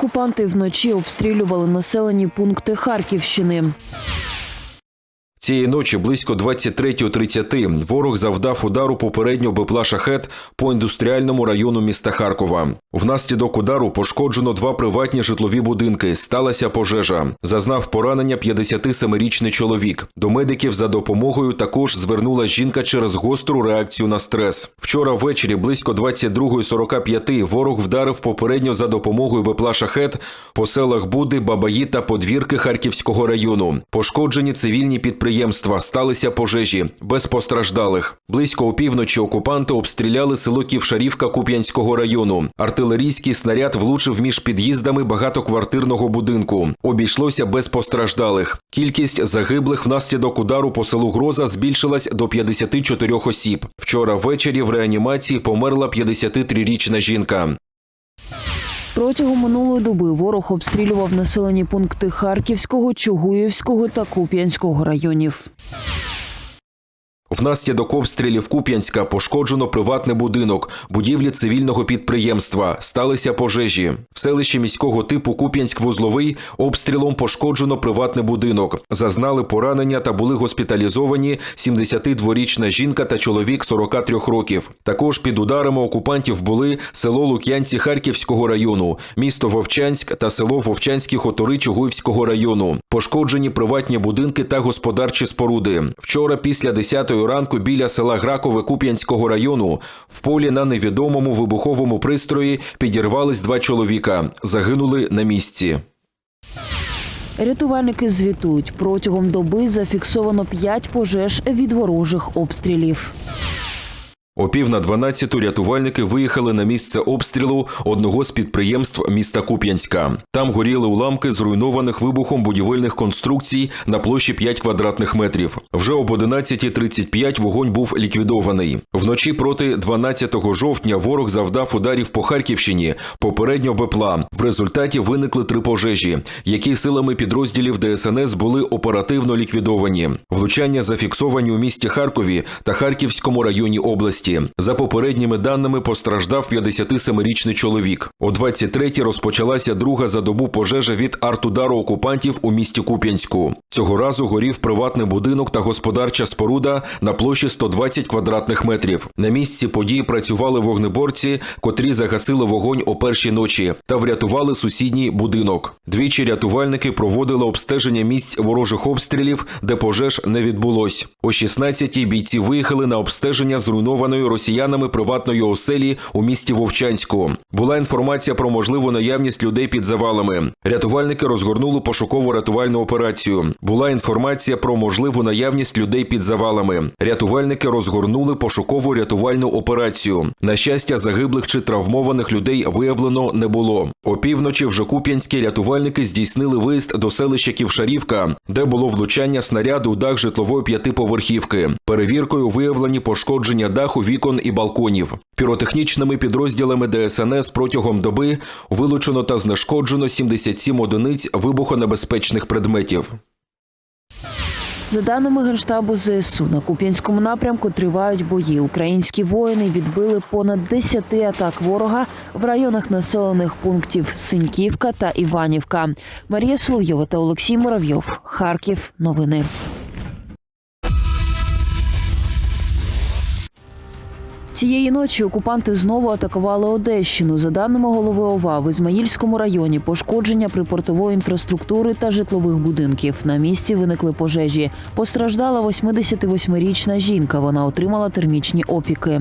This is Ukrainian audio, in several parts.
Окупанти вночі обстрілювали населені пункти Харківщини. Цієї ночі близько 23.30 ворог завдав удару попередньо БПЛА «Шахет» по індустріальному району міста Харкова. Внаслідок удару пошкоджено два приватні житлові будинки. Сталася пожежа. Зазнав поранення 57-річний чоловік. До медиків за допомогою також звернула жінка через гостру реакцію на стрес. Вчора ввечері близько 22.45 ворог вдарив попередньо за допомогою БПЛА «Шахет» по селах Буди, Бабаї та Подвірки Харківського району. Пошкоджені цивільні підприємства, сталися пожежі, без постраждалих. Близько опівночі окупанти обстріляли село Ківшарівка Куп'янського району. Артилерійський снаряд влучив між під'їздами багатоквартирного будинку. Обійшлося без постраждалих. Кількість загиблих внаслідок удару по селу Гроза збільшилась до 54 осіб. Вчора ввечері в реанімації померла 53-річна жінка. Протягом минулої доби ворог обстрілював населені пункти Харківського, Чугуївського та Куп'янського районів. Внаслідок обстрілів Куп'янська пошкоджено приватний будинок, будівлі цивільного підприємства. Сталися пожежі. В селищі міського типу Куп'янськ-Вузловий обстрілом пошкоджено приватний будинок. Зазнали поранення та були госпіталізовані 72-річна жінка та чоловік 43 років. Також під ударами окупантів були село Лук'янці Харківського району, місто Вовчанськ та село Вовчанські Хотори Чугуївського району. Пошкоджені приватні будинки та господарчі споруди. Вчора після 10 ранку біля села Гракове Куп'янського району в полі на невідомому вибуховому пристрої підірвались два чоловіка. Загинули на місці. Рятувальники звітують, протягом доби зафіксовано 5 пожеж від ворожих обстрілів. О пів на 12 рятувальники виїхали на місце обстрілу одного з підприємств міста Куп'янська. Там горіли уламки зруйнованих вибухом будівельних конструкцій на площі 5 квадратних метрів. Вже об 11.35 вогонь був ліквідований. Вночі проти 12 жовтня ворог завдав ударів по Харківщині, попередньо БПЛА. В результаті виникли три пожежі, які силами підрозділів ДСНС були оперативно ліквідовані. Влучання зафіксовані у місті Харкові та Харківському районі області. За попередніми даними постраждав 57-річний чоловік. О 23-й розпочалася друга за добу пожежа від артудару окупантів у місті Куп'янську. Цього разу горів приватний будинок та господарча споруда на площі 120 квадратних метрів. На місці події працювали вогнеборці, котрі загасили вогонь о першій ночі та врятували сусідній будинок. Двічі рятувальники проводили обстеження місць ворожих обстрілів, де пожеж не відбулось. О 16-й бійці виїхали на обстеження зруйнованої росіянами приватної оселі у місті Вовчанську. Була інформація про можливу наявність людей під завалами. Рятувальники розгорнули пошукову рятувальну операцію. Була інформація про можливу наявність людей під завалами. Рятувальники розгорнули пошукову рятувальну операцію. На щастя, загиблих чи травмованих людей виявлено не було. Опівночі вже куп'янські рятувальники здійснили виїзд до селища Ківшарівка, де було влучання снаряду у дах житлової п'ятиповерхівки. Перевіркою виявлені пошкодження даху, вікон і балконів. Піротехнічними підрозділами ДСНС протягом доби вилучено та знешкоджено 77 одиниць вибухонебезпечних предметів. За даними Генштабу ЗСУ, на Куп'янському напрямку тривають бої. Українські воїни відбили понад 10 атак ворога в районах населених пунктів Синьківка та Іванівка. Марія Соловйова та Олексій Муравйов. Харків. Новини. Цієї ночі окупанти знову атакували Одещину. За даними голови ОВА, в Ізмаїльському районі пошкодження припортової інфраструктури та житлових будинків. На місці виникли пожежі. Постраждала 88-річна жінка. Вона отримала термічні опіки.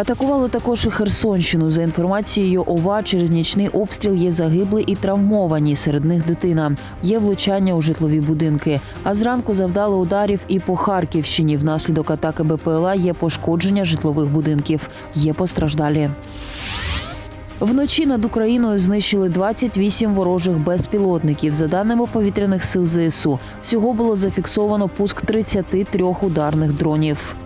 Атакували також і Херсонщину. За інформацією ОВА, через нічний обстріл є загиблі і травмовані. Серед них дитина. Є влучання у житлові будинки. А зранку завдали ударів і по Харківщині. Внаслідок атаки БПЛА є пошкодження житлових будинків. Є постраждалі. Вночі над Україною знищили 28 ворожих безпілотників. За даними повітряних сил ЗСУ, всього було зафіксовано пуск 33 ударних дронів.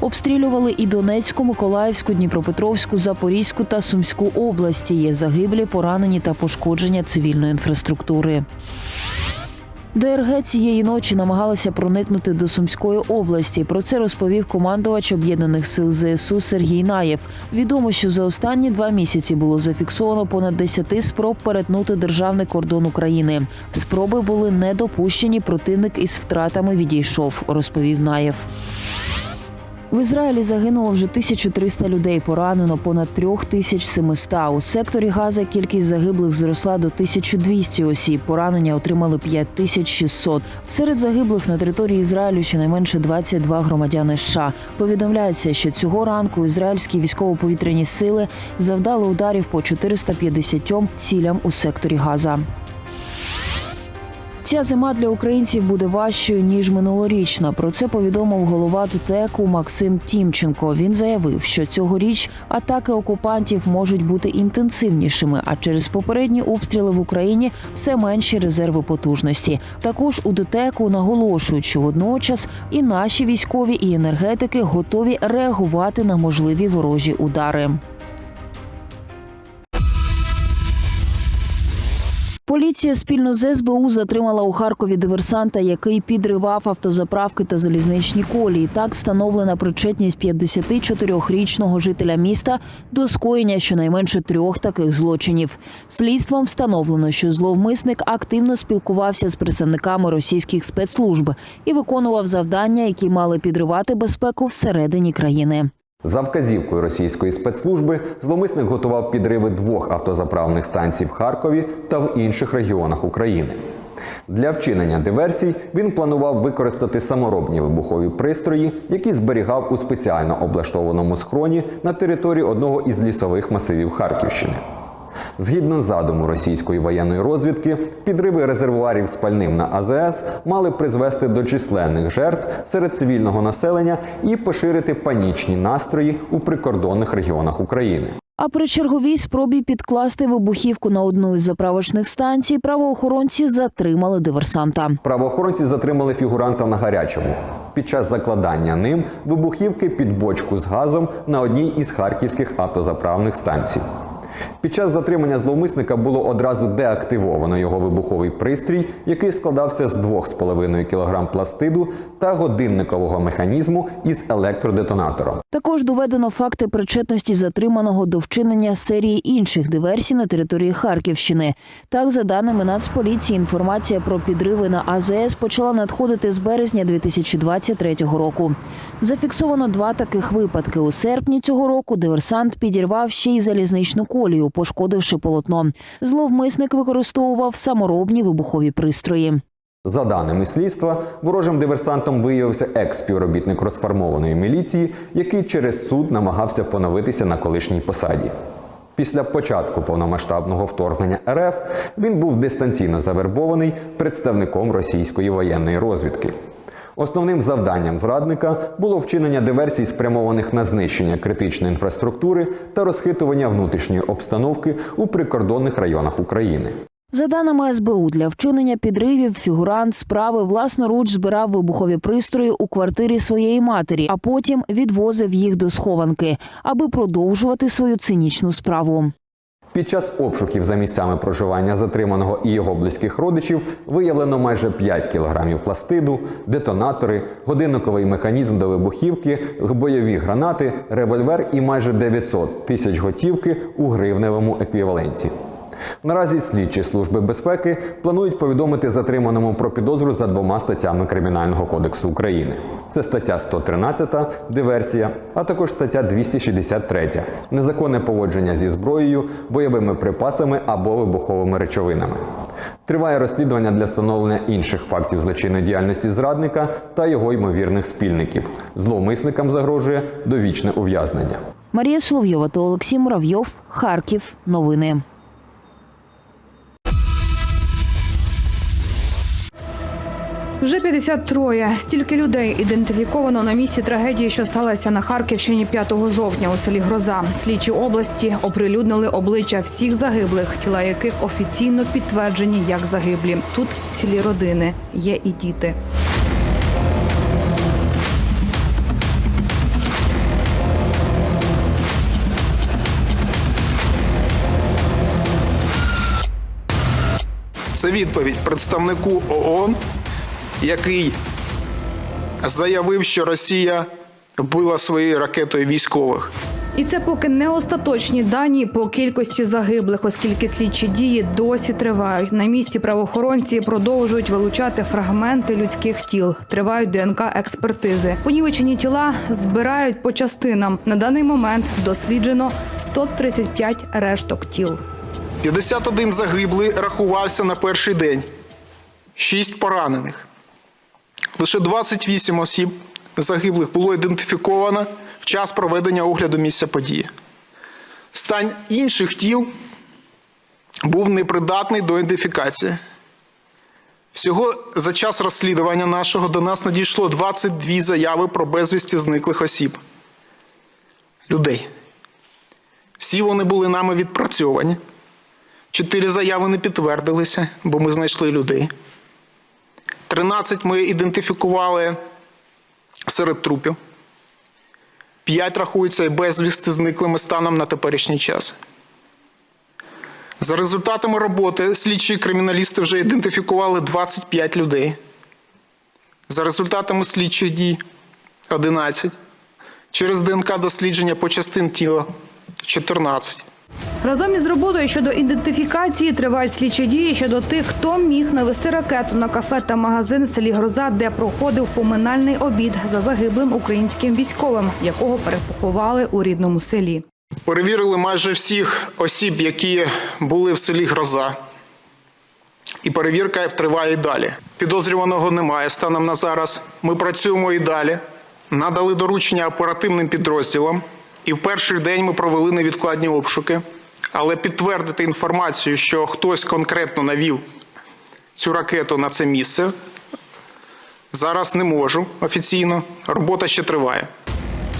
Обстрілювали і Донецьку, Миколаївську, Дніпропетровську, Запорізьку та Сумську області. Є загиблі, поранені та пошкодження цивільної інфраструктури. ДРГ цієї ночі намагалися проникнути до Сумської області. Про це розповів командувач об'єднаних сил ЗСУ Сергій Наєв. Відомо, що за останні два місяці було зафіксовано понад 10 спроб перетнути державний кордон України. Спроби були не допущені. Противник із втратами відійшов, розповів Наєв. В Ізраїлі загинуло вже 1300 людей, поранено понад 3700. У секторі Газа кількість загиблих зросла до 1200 осіб. Поранення отримали 5600. Серед загиблих на території Ізраїлю щонайменше 22 громадяни США. Повідомляється, що цього ранку ізраїльські військово-повітряні сили завдали ударів по 450 цілям у секторі Газа. Ця зима для українців буде важчою ніж минулорічна. Про це повідомив голова ДТЕКу Максим Тімченко. Він заявив, що цьогоріч атаки окупантів можуть бути інтенсивнішими, а через попередні обстріли в Україні все менші резерви потужності. Також у ДТЕКу наголошують, що водночас і наші військові, і енергетики готові реагувати на можливі ворожі удари. Поліція спільно з СБУ затримала у Харкові диверсанта, який підривав автозаправки та залізничні колії. Так встановлена причетність 54-річного жителя міста до скоєння щонайменше трьох таких злочинів. Слідством встановлено, що зловмисник активно спілкувався з представниками російських спецслужб і виконував завдання, які мали підривати безпеку всередині країни. За вказівкою російської спецслужби зломисник готував підриви двох автозаправних станцій в Харкові та в інших регіонах України. Для вчинення диверсій він планував використати саморобні вибухові пристрої, які зберігав у спеціально облаштованому схроні на території одного із лісових масивів Харківщини. Згідно задуму російської воєнної розвідки, підриви резервуарів з пальним на АЗС мали призвести до численних жертв серед цивільного населення і поширити панічні настрої у прикордонних регіонах України. А при черговій спробі підкласти вибухівку на одну із заправочних станцій правоохоронці затримали диверсанта. Правоохоронці затримали фігуранта на гарячому під час закладання ним вибухівки під бочку з газом на одній із харківських автозаправних станцій. Під час затримання зловмисника було одразу деактивовано його вибуховий пристрій, який складався з 2,5 кг пластиду та годинникового механізму із електродетонатором. Також доведено факти причетності затриманого до вчинення серії інших диверсій на території Харківщини. Так, за даними Нацполіції, інформація про підриви на АЗС почала надходити з березня 2023 року. Зафіксовано два таких випадки. У серпні цього року диверсант підірвав ще й залізничну колію, пошкодивши полотно. Зловмисник використовував саморобні вибухові пристрої. За даними слідства, ворожим диверсантом виявився екс-співробітник розформованої міліції, який через суд намагався поновитися на колишній посаді. Після початку повномасштабного вторгнення РФ він був дистанційно завербований представником російської воєнної розвідки. Основним завданням зрадника було вчинення диверсій, спрямованих на знищення критичної інфраструктури та розхитування внутрішньої обстановки у прикордонних районах України. За даними СБУ, для вчинення підривів фігурант справи власноруч збирав вибухові пристрої у квартирі своєї матері, а потім відвозив їх до схованки, аби продовжувати свою цинічну справу. Під час обшуків за місцями проживання затриманого і його близьких родичів виявлено майже 5 кілограмів пластиду, детонатори, годинниковий механізм до вибухівки, бойові гранати, револьвер і майже 900 тисяч готівки у гривневому еквіваленті. Наразі слідчі служби безпеки планують повідомити затриманому про підозру за двома статтями Кримінального кодексу України. Це стаття 113 диверсія, а також стаття 263 незаконне поводження зі зброєю, бойовими припасами або вибуховими речовинами. Триває розслідування для встановлення інших фактів злочинної діяльності зрадника та його ймовірних спільників. Зловмисникам загрожує довічне ув'язнення. Марія Соловйова та Олексій Муравйов. Харків. Новини. Вже 53. Стільки людей ідентифіковано на місці трагедії, що сталася на Харківщині 5 жовтня у селі Гроза. Слідчі області оприлюднили обличчя всіх загиблих, тіла яких офіційно підтверджені як загиблі. Тут цілі родини, є і діти. Це відповідь представнику ООН, який заявив, що Росія вбила своєю ракетою військових. І це поки не остаточні дані по кількості загиблих, оскільки слідчі дії досі тривають. На місці правоохоронці продовжують вилучати фрагменти людських тіл. Тривають ДНК експертизи. Понівечені тіла збирають по частинам. На даний момент досліджено 135 решток тіл. 51 загиблий рахувався на перший день, 6 поранених. Лише 28 осіб загиблих було ідентифіковано в час проведення огляду місця події. Стан інших тіл був непридатний до ідентифікації. Всього за час розслідування нашого до нас надійшло 22 заяви про безвісті зниклих осіб. Людей. Всі вони були нами відпрацьовані. Чотири заяви не підтвердилися, бо ми знайшли людей. 13 ми ідентифікували серед трупів. 5 рахуються безвісти зниклими станом на теперішній час. За результатами роботи слідчі криміналісти вже ідентифікували 25 людей. За результатами слідчих дій 11. Через ДНК дослідження по частин тіла 14. Разом із роботою щодо ідентифікації тривають слідчі дії щодо тих, хто міг навести ракету на кафе та магазин в селі Гроза, де проходив поминальний обід за загиблим українським військовим, якого перепоховали у рідному селі. Перевірили майже всіх осіб, які були в селі Гроза. І перевірка триває і далі. Підозрюваного немає станом на зараз. Ми працюємо і далі. Надали доручення оперативним підрозділам. І в перший день ми провели невідкладні обшуки. Але підтвердити інформацію, що хтось конкретно навів цю ракету на це місце, зараз не можу офіційно. Робота ще триває.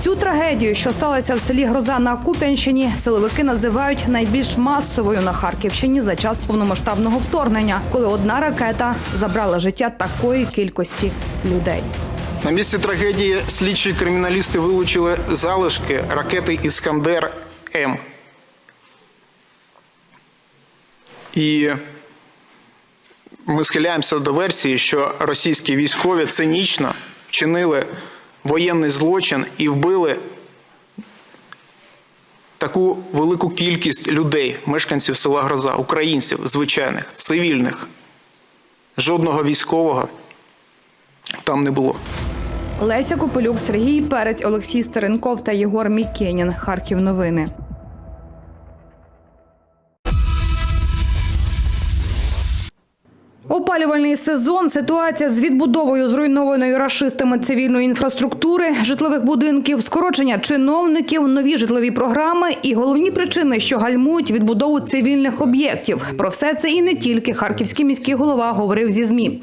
Цю трагедію, що сталася в селі Гроза на Куп'янщині, силовики називають найбільш масовою на Харківщині за час повномасштабного вторгнення, коли одна ракета забрала життя такої кількості людей. На місці трагедії слідчі криміналісти вилучили залишки ракети Іскандер М. І ми схиляємося до версії, що російські військові цинічно вчинили воєнний злочин і вбили таку велику кількість людей, мешканців села Гроза, українців, звичайних, цивільних. Жодного військового там не було. Леся Копилюк, Сергій Перець, Олексій Старенков та Єгор Мікенін. Харків новини. Опалювальний сезон, ситуація з відбудовою зруйнованої рашистами цивільної інфраструктури, житлових будинків, скорочення чиновників, нові житлові програми і головні причини, що гальмують відбудову цивільних об'єктів. Про все це і не тільки харківський міський голова говорив зі змі.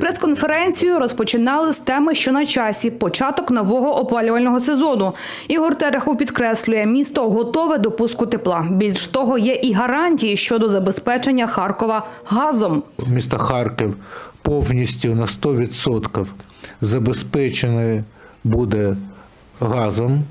Прес-конференцію розпочинали з теми, що на часі початок нового опалювального сезону. Ігор Терехов підкреслює, місто готове до пуску тепла. Більш того, є і гарантії щодо забезпечення Харкова газом. міста Харків повністю на 100% забезпечений буде газом.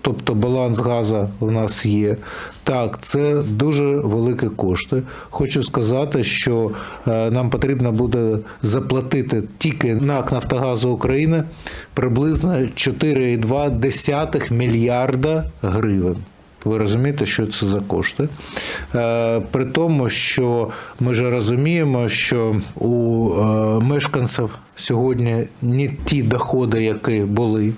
Тобто баланс газу у нас є. Так, це дуже великі кошти. Хочу сказати, що е, нам потрібно буде заплатити тільки НАК Нафтогазу України приблизно 4,2 мільярда гривень. Ви розумієте, що це за кошти? Е, При тому, що ми ж розуміємо, що у е, мешканців сьогодні не ті доходи, які були.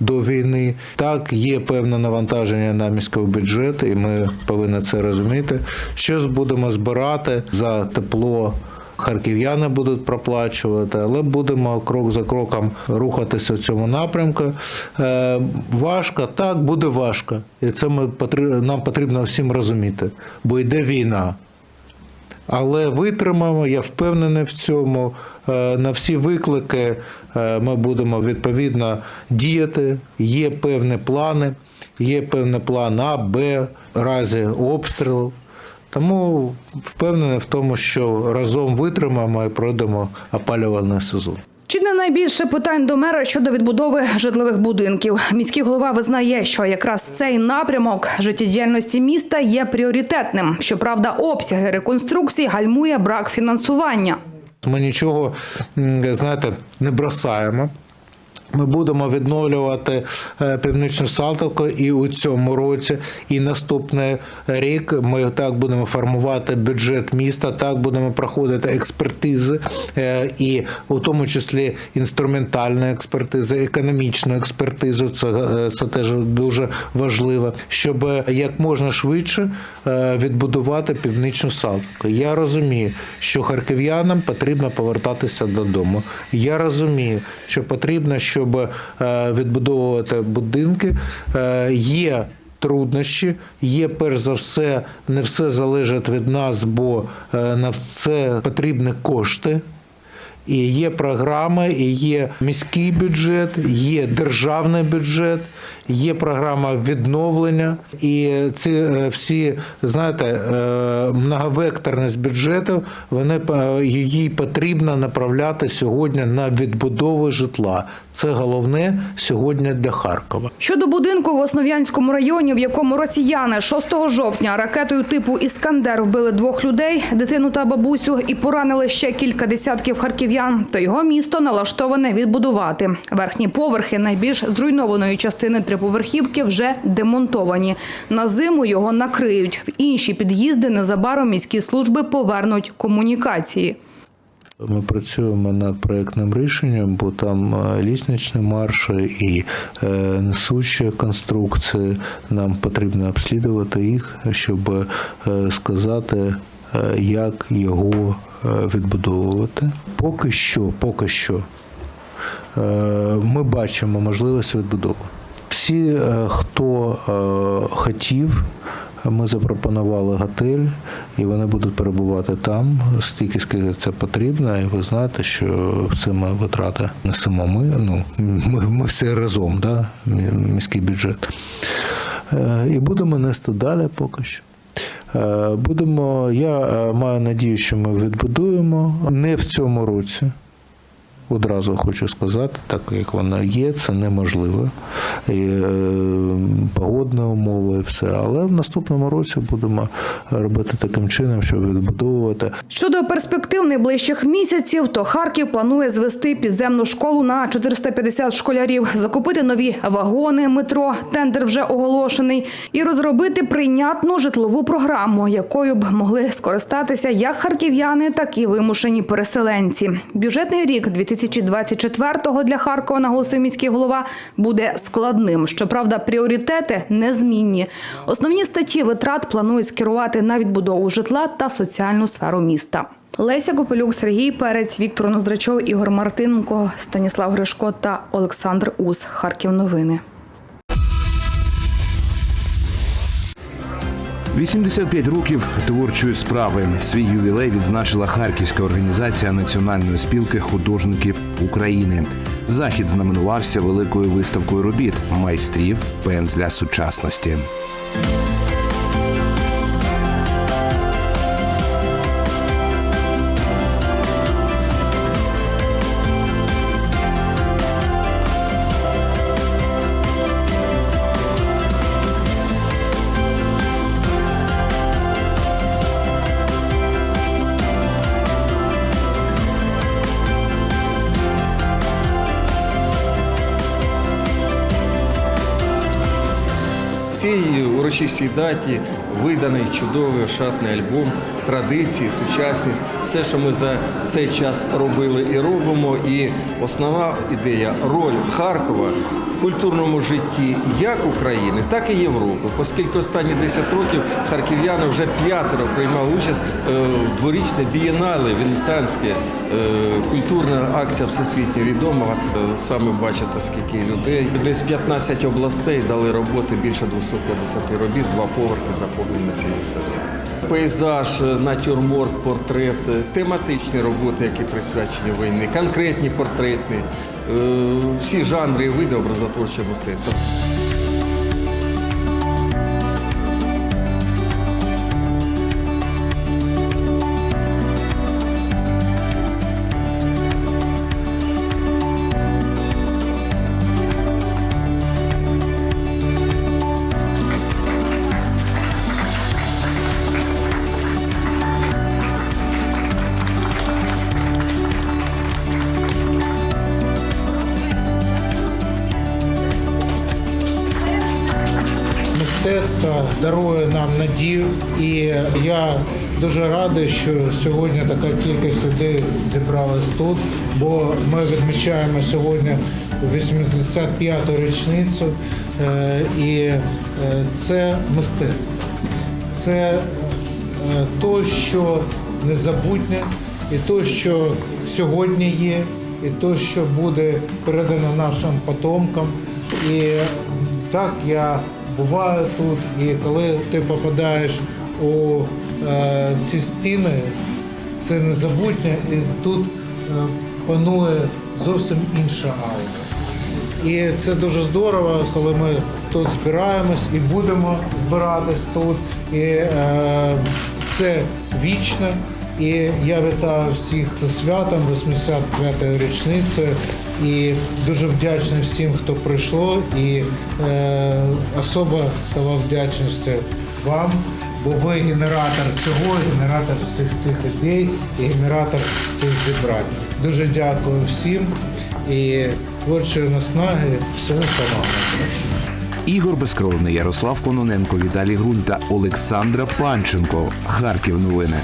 До війни так є певне навантаження на міський бюджет, і ми повинні це розуміти. Що будемо збирати за тепло харків'яни будуть проплачувати, але будемо крок за кроком рухатися в цьому напрямку. Е, важко, так буде важко, і це ми нам потрібно всім розуміти, бо йде війна. Але витримаємо, я впевнений в цьому. Е, На всі виклики е, ми будемо відповідно діяти. Є певні плани, є певний план А, Б, разі обстрілу. Тому впевнений в тому, що разом витримаємо і пройдемо опалювальний сезон. Чи не найбільше питань до мера щодо відбудови житлових будинків? Міський голова визнає, що якраз цей напрямок життєдіяльності міста є пріоритетним. Щоправда, обсяги реконструкції гальмує брак фінансування. Ми нічого, знаєте, не бросаємо. Ми будемо відновлювати е, північну Салтовку і у цьому році, і наступний рік ми так будемо формувати бюджет міста, так будемо проходити експертизи, е, і у тому числі інструментальну експертизу, економічну експертизу. Це, е, це теж дуже важливо, щоб як можна швидше відбудувати північну Салтовку. Я розумію, що харків'янам потрібно повертатися додому. Я розумію, що потрібно, щоб е, відбудовувати будинки. Е, Є труднощі, є перш за все, не все залежить від нас, бо е, на це потрібні кошти. І є програми, і є міський бюджет, є державний бюджет, є програма відновлення. І ці е, всі, знаєте, е, многовекторність бюджетів, вони е, її потрібно направляти сьогодні на відбудову житла. Це головне сьогодні для Харкова. Щодо будинку в Основ'янському районі, в якому росіяни 6 жовтня ракетою типу Іскандер вбили двох людей, дитину та бабусю, і поранили ще кілька десятків харків'ян, то його місто налаштоване відбудувати. Верхні поверхи найбільш зруйнованої частини триповерхівки вже демонтовані. На зиму його накриють. В інші під'їзди незабаром міські служби повернуть комунікації. Ми працюємо над проєктним рішенням, бо там е, лісничні марші і е, несучі конструкції. Нам потрібно обслідувати їх, щоб е, сказати, як його відбудовувати. Поки що, поки що ми бачимо можливість відбудови. Всі, е, хто е, хотів, ми запропонували готель, і вони будуть перебувати там стільки, скільки це потрібно. І ви знаєте, що це ми витрати несемо ми. Ну ми, ми всі разом, да, міський бюджет. Е, І будемо нести далі поки що. Будемо, я маю надію, що ми відбудуємо не в цьому році. Одразу хочу сказати, так як воно є, це неможливо. І, е, погодні умови, і все. Але в наступному році будемо робити таким чином, щоб відбудовувати Щодо перспектив найближчих місяців, то Харків планує звести підземну школу на 450 школярів, закупити нові вагони метро, тендер вже оголошений, і розробити прийнятну житлову програму, якою б могли скористатися як харків'яни, так і вимушені переселенці. Бюджетний рік 2024-го для Харкова, наголосив міський голова, буде складним. Щоправда, пріоритети незмінні. Основні статті витрат планують скерувати на відбудову житла та соціальну сферу міста. Леся Копелюк, Сергій Перець, Віктор Ноздрачов, Ігор Мартиненко, Станіслав Гришко та Олександр Ус. Харків новини. 85 років творчої справи. Свій ювілей відзначила Харківська організація Національної спілки художників України. Захід знаменувався великою виставкою робіт майстрів пензля сучасності. Урочистій даті виданий чудовий шатний альбом, традиції, сучасність, все, що ми за цей час робили і робимо. І основна ідея роль Харкова культурному житті як України, так і Європи, оскільки останні 10 років харків'яни вже п'ятеро приймали участь е, в дворічне бієнале венеціанське е, культурна акція всесвітньо відома. Е, Саме бачите, скільки людей. Десь 15 областей дали роботи більше 250 робіт, два поверхи заповнені на цій виставці. Пейзаж, е, натюрморт, портрет, е, тематичні роботи, які присвячені війні, конкретні портретні, е, всі жанри види образотворчого мистецтва. Дарує і я дуже радий, що сьогодні така кількість людей зібралась тут, бо ми відмічаємо сьогодні 85-ту річницю, е, і е, це мистецтво. Це е, то, що незабутнє, і то, що сьогодні є, і то, що буде передано нашим потомкам. І так я буваю тут, і коли ти попадаєш у е, ці стіни, це незабутнє, і тут е, панує зовсім інша аура. І це дуже здорово, коли ми тут збираємось і будемо збиратись тут. І е, це вічно. І я вітаю всіх з святом 85-ї річниці. І дуже вдячний всім, хто прийшло. І е, особа слова вдячності вам, бо ви генератор цього, генератор всіх цих ідей і генератор цих зібрань. Дуже дякую всім і творчої наснаги, всього самого. Ігор Безкровний, Ярослав Кононенко, Віталій Грунь та Олександра Панченко. Харків новини.